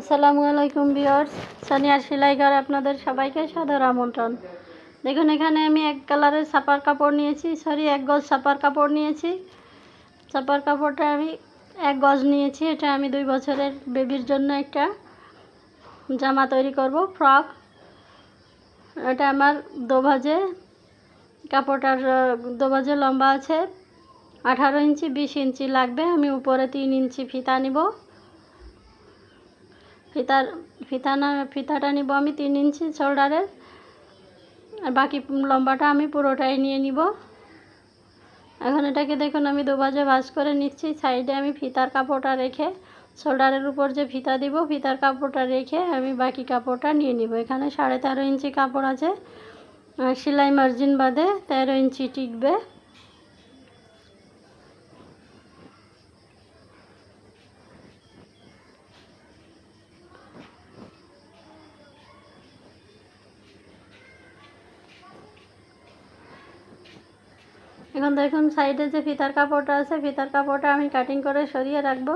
আসসালামু আলাইকুম বিয়ার্স সানিয়ার সেলাই ঘর আপনাদের সবাইকে সাদর আমন্ত্রণ। দেখুন, এখানে আমি এক কালারের ছাপার কাপড় নিয়েছি। সরি, এক গজ ছাপার কাপড় নিয়েছি। ছাপার কাপড়টা আমি এক গজ নিয়েছি। এটা আমি দুই বছরের বেবির জন্য একটা জামা তৈরি করব, ফ্রক। এটা আমার দোভাজে। কাপড়টার দোভাজে লম্বা আছে। আঠারো ইঞ্চি, বিশ ইঞ্চি লাগবে। আমি উপরে তিন ইঞ্চি ফিতা নিব। ফিতার ফিতা না ফিতাটা নিব আমি তিন ইঞ্চি শোল্ডারের। আর বাকি লম্বাটা আমি পুরোটাই নিয়ে নিব। এখন এটাকে দেখুন, আমি দুবাজে ভাজ করে নিচ্ছি। সাইডে আমি ফিতার কাপড়টা রেখে শোল্ডারের উপর যে ফিতা দিব, ফিতার কাপড়টা রেখে আমি বাকি কাপড়টা নিয়ে নিব। এখানে সাড়ে তেরো ইঞ্চি কাপড় আছে। সেলাই মার্জিন বাদে তেরো ইঞ্চি টিকবে। এখন দেখুন সাইডে যে ফিতার কাপড়টা আছে, ফিতার কাপড়টা আমি কাটিং করে সরিয়ে রাখব।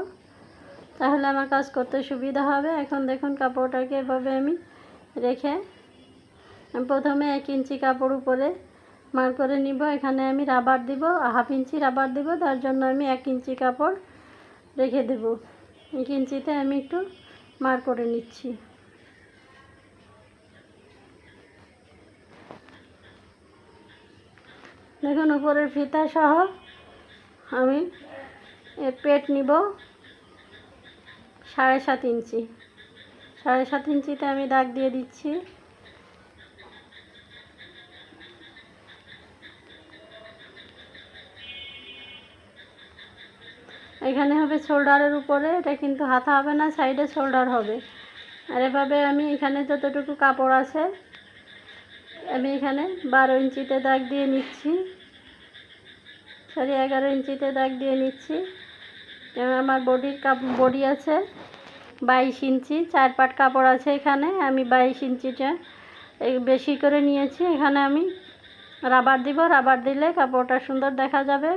তাহলে আমার কাজ করতে সুবিধা হবে। এখন দেখুন কাপড়টাকে এভাবে আমি রেখে প্রথমে এক ইঞ্চি কাপড় উপরে মার করে নিব। এখানে আমি রাবার দিব, হাফ ইঞ্চি রাবার দিব। তার জন্য আমি এক ইঞ্চি কাপড় রেখে দেব। এক ইঞ্চিতে আমি একটু মার করে নিচ্ছি। দেখুন উপরের ফিতা সহ আমি এর পেট নিব সাড়ে সাত ইঞ্চি। সাড়ে সাত ইঞ্চিতে আমি দাগ দিয়ে দিচ্ছি। এখানে হবে শোল্ডারের উপরে, এটা কিন্তু হাতা হবে না, সাইডে শোল্ডার হবে। আর এভাবে আমি এখানে যতটুকু কাপড় আছে, আমি এখানে বারো ইঞ্চিতে দাগ দিয়ে নিচ্ছি। সরি, এগারো ইঞ্চিতে দাগ দিয়ে নিচ্ছি। এবং আমার বডির কাপ বডি আছে বাইশ ইঞ্চি, চার পাট কাপড় আছে এখানে। আমি বাইশ ইঞ্চিটা বেশি করে নিয়েছি। এখানে আমি রাবার দিব। রাবার দিলে কাপড়টা সুন্দর দেখা যাবে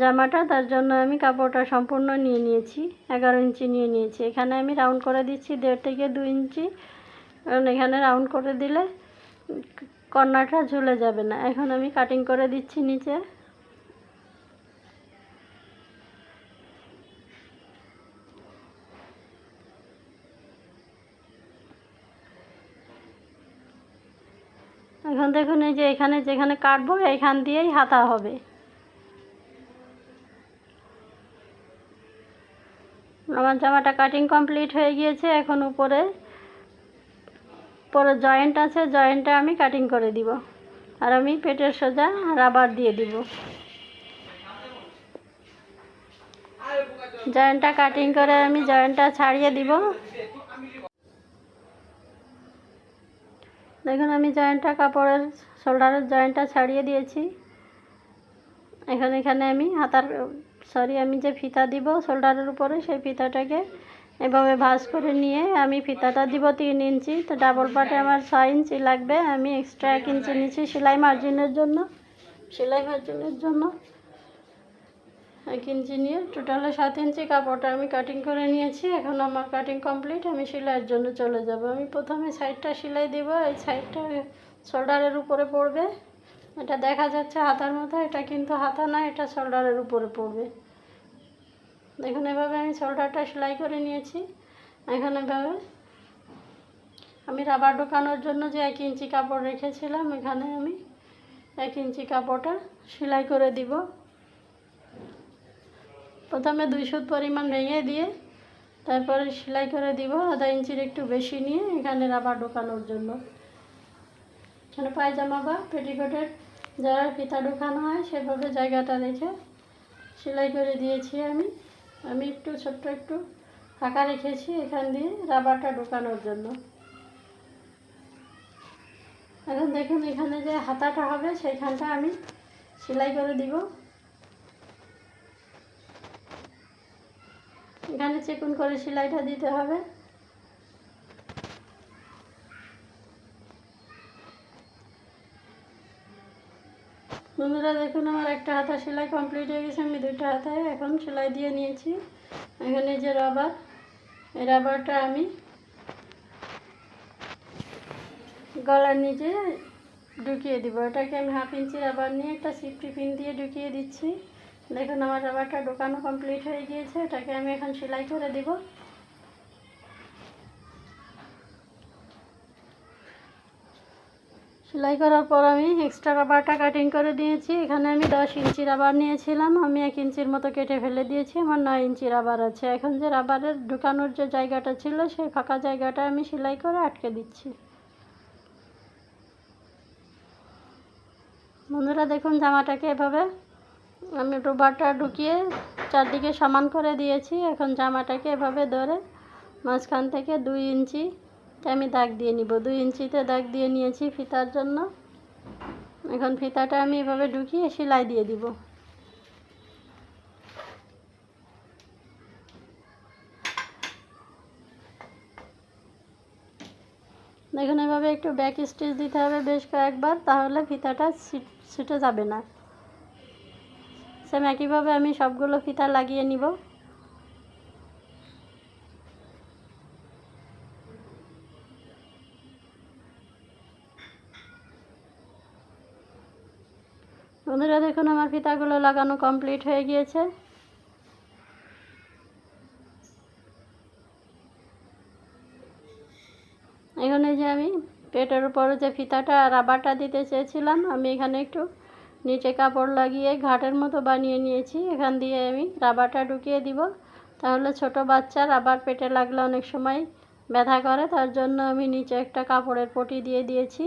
জামাটা। তার জন্য আমি কাপড়টা সম্পূর্ণ নিয়ে নিয়েছি। এগারো ইঞ্চি নিয়ে নিয়েছি। এখানে আমি রাউন্ড করে দিচ্ছি দেড় থেকে দু ইঞ্চি। কারণ এখানে রাউন্ড করে দিলে কর্নারটা ঝুলে যাবে না। এখন আমি কাটিং করে দিচ্ছি নিচে। এখন দেখুন এই যে এখানে যেখানে কাটবো, এখান দিয়েই হাতা হবে। আমার জামাটা কাটিং কমপ্লিট হয়ে গিয়েছে, এখন উপরে পরে জয়েন্ট আছে জয়েন্টটা আমি কাটিং করে দিব। আর আমি পেটের সোজা রাবার দিয়ে দিব। জয়েন্টটা কাটিং করে আমি জয়েন্টটা ছাড়িয়ে দিব। দেখুন আমি জয়েন্টটা কাপড়ের শোল্ডারের জয়েন্টটা ছাড়িয়ে দিয়েছি। এখন, এখানে আমি হাতার সরি আমি যে ফিতা দিব শোল্ডারের উপরে, সেই ফিতাটাকে এভাবে ভাঁজ করে নিয়ে আমি ফিতাটা দিব তিন ইঞ্চি। তো ডাবল পাটে আমার ছয় ইঞ্চি লাগবে। আমি এক্সট্রা এক ইঞ্চি নিচ্ছি সেলাই মার্জিনের জন্য, সেলাই মার্জিনের জন্য। এক ইঞ্চি নিয়ে টোটালে সাত ইঞ্চি কাপড়টা আমি কাটিং করে নিয়েছি। এখন আমার কাটিং কমপ্লিট আমি সেলাইয়ের জন্য চলে যাব। আমি প্রথমে সাইডটা সেলাই দেব, এই সাইডটা শোল্ডারের উপরে পড়বে। এটা দেখা যাচ্ছে হাতার মতো, এটা কিন্তু হাতা না, এটা শোল্ডারের উপরে পড়বে। দেখুন, এভাবে আমি শোল্ডারটা সেলাই করে নিয়েছি। এখন এভাবে আমি রাবার ঢোকানোর জন্য যে এক ইঞ্চি কাপড় রেখেছিলাম, এখানে আমি এক ইঞ্চি কাপড়টা সেলাই করে দিব। প্রথমে দুই সুত পরিমাণ ভেঙে দিয়ে তারপরে সেলাই করে দিব, আধা ইঞ্চির একটু বেশি নিয়ে এখানে রাবার ঢোকানোর জন্য। এখানে পায়জামা বা পেটিকোটের যারা ফিতা ঢোকানো হয় সেভাবে জায়গাটা রেখে সেলাই করে দিয়েছি আমি। আমি একটু ছোট্ট একটু ফাঁকা রেখেছি এখান দিয়ে রাবারটা ঢোকানোর জন্য। এখন দেখুন এখানে যে হাতাটা হবে সেইখানটা আমি সেলাই করে দিব। এখানে চেকুন করে সেলাইটা দিতে হবে। বন্ধুরা, দেখুন আমার একটা হাতা সেলাই কমপ্লিট হয়ে গেছে, আমি দুইটা হাতায় এখন সেলাই দিয়ে নিয়েছি। এখানে যে রাবার এই রাবারটা আমি গলার নিচে ঢুকিয়ে দিব। এটাকে আমি হাফ ইঞ্চি রাবার নিয়ে একটা সিফটি পিন দিয়ে ঢুকিয়ে দিচ্ছি। দেখুন, আমার রাবারটা ঢোকানো কমপ্লিট হয়ে গিয়েছে। এটাকে আমি এখন সেলাই করে দিব। সেলাই করার পর আমি এক্সট্রা রাবারটা কাটিং করে দিয়েছি। এখানে আমি দশ ইঞ্চি রাবার নিয়েছিলাম। আমি এক ইঞ্চির মতো কেটে ফেলে দিয়েছি। আমার নয় ইঞ্চি রাবার আছে। এখন যে রাবারের ঢুকানোর যে জায়গাটা ছিল, সেই ফাঁকা জায়গাটা আমি সেলাই করে আটকে দিচ্ছি। বন্ধুরা, দেখুন জামাটাকে এভাবে আমি রুবারটা ঢুকিয়ে চারদিকে সমান করে দিয়েছি। এখন জামাটাকে এভাবে ধরে মাঝখান থেকে দুই ইঞ্চি আমি দাগ দিয়ে নিব। দুই ইঞ্চিতে দাগ দিয়ে নিয়েছি ফিতার জন্য। এখন ফিতাটা আমি এভাবে ঢুকিয়ে সেলাই দিয়ে দিব। দেখুন, এভাবে একটু ব্যাক স্টিচ দিতে হবে বেশ কয়েকবার, তাহলে ফিতাটা ছিটে যাবে না। সেম একইভাবে আমি সবগুলো ফিতা লাগিয়ে নিব। বন্ধুরা, দেখুন আমার ফিতাগুলো লাগানো কমপ্লিট হয়ে গিয়েছে। এখানে যে আমি পেটের উপরে যে ফিতাটা রাবারটা দিতে চেয়েছিলাম, আমি এখানে একটু নিচে কাপড় লাগিয়ে ঘাটের মতো বানিয়ে নিয়েছি। এখান দিয়ে আমি রাবারটা ঢুকিয়ে দিব। তাহলে ছোট বাচ্চা রাবার পেটে লাগলে অনেক সময় ব্যথা করে। তার জন্য আমি নিচে একটা কাপড়ের পটি দিয়ে দিয়েছি।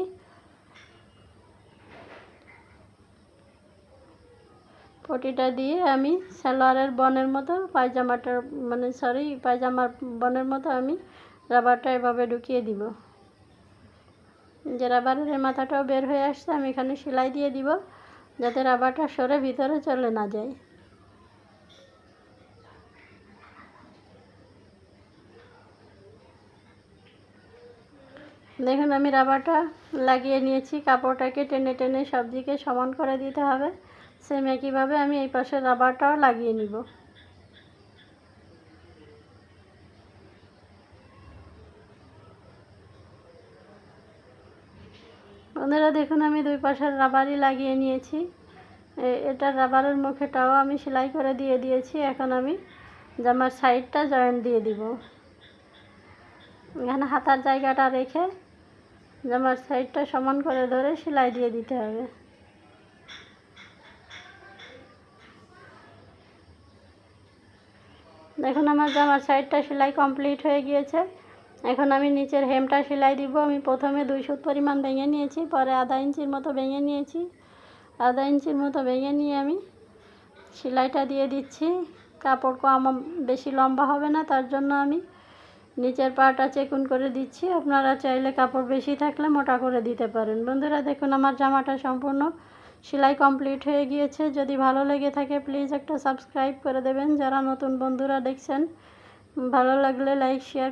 পটিটা দিয়ে আমি সালোয়ারের বনের মতো, পায়জামাটার মানে সরি, পায়জামার বনের মতো আমি রাবারটা এভাবে ঢুকিয়ে দিব। যে রাবারের মাথাটাও বের হয়ে আসছে, আমি এখানে সেলাই দিয়ে দিব। যাতে রাবারটা সরে ভিতরে চলে না যায়। দেখুন, আমি রাবারটা লাগিয়ে নিয়েছি। কাপড়টাকে টেনে টেনে সব দিকে সমান করে দিতে হবে। সেম একইভাবে আমি এই পাশে রাবারটাও লাগিয়ে নিব। বন্ধুরা দেখুন, আমি দুই পাশের রাবারই লাগিয়ে নিয়েছি। এটা রাবারের মুখেটাও আমি সেলাই করে দিয়ে দিয়েছি। এখন আমি জামার সাইডটা জয়েন্ট দিয়ে দিব। এখানে হাতার জায়গাটা রেখে জামার সাইডটা সমান করে ধরে সেলাই দিয়ে দিতে হবে। দেখুন, আমার জামার সাইডটা সেলাই কমপ্লিট হয়ে গিয়েছে। এখন আমি নিচের হেমটা সেলাই দিব। আমি প্রথমে দুই সুত পরিমাণ ভেঙে নিয়েছি, পরে আধা ইঞ্চির মতো ভেঙে নিয়েছি। আধা ইঞ্চির মতো ভেঙে নিয়ে আমি সেলাইটা দিয়ে দিচ্ছি। কাপড় কম বেশি লম্বা হবে না, তার জন্য আমি নিচের পাটা চেকুন করে দিচ্ছি। আপনারা চাইলে কাপড় বেশি থাকলে মোটা করে দিতে পারেন। বন্ধুরা, দেখুন আমার জামাটা সম্পূর্ণ সেলাই কমপ্লিট হয়ে গিয়েছে। যদি ভালো লেগে থাকে, প্লিজ একটা সাবস্ক্রাইব করে দেবেন। যারা নতুন বন্ধুরা দেখছেন, ভালো লাগলে লাইক, শেয়ার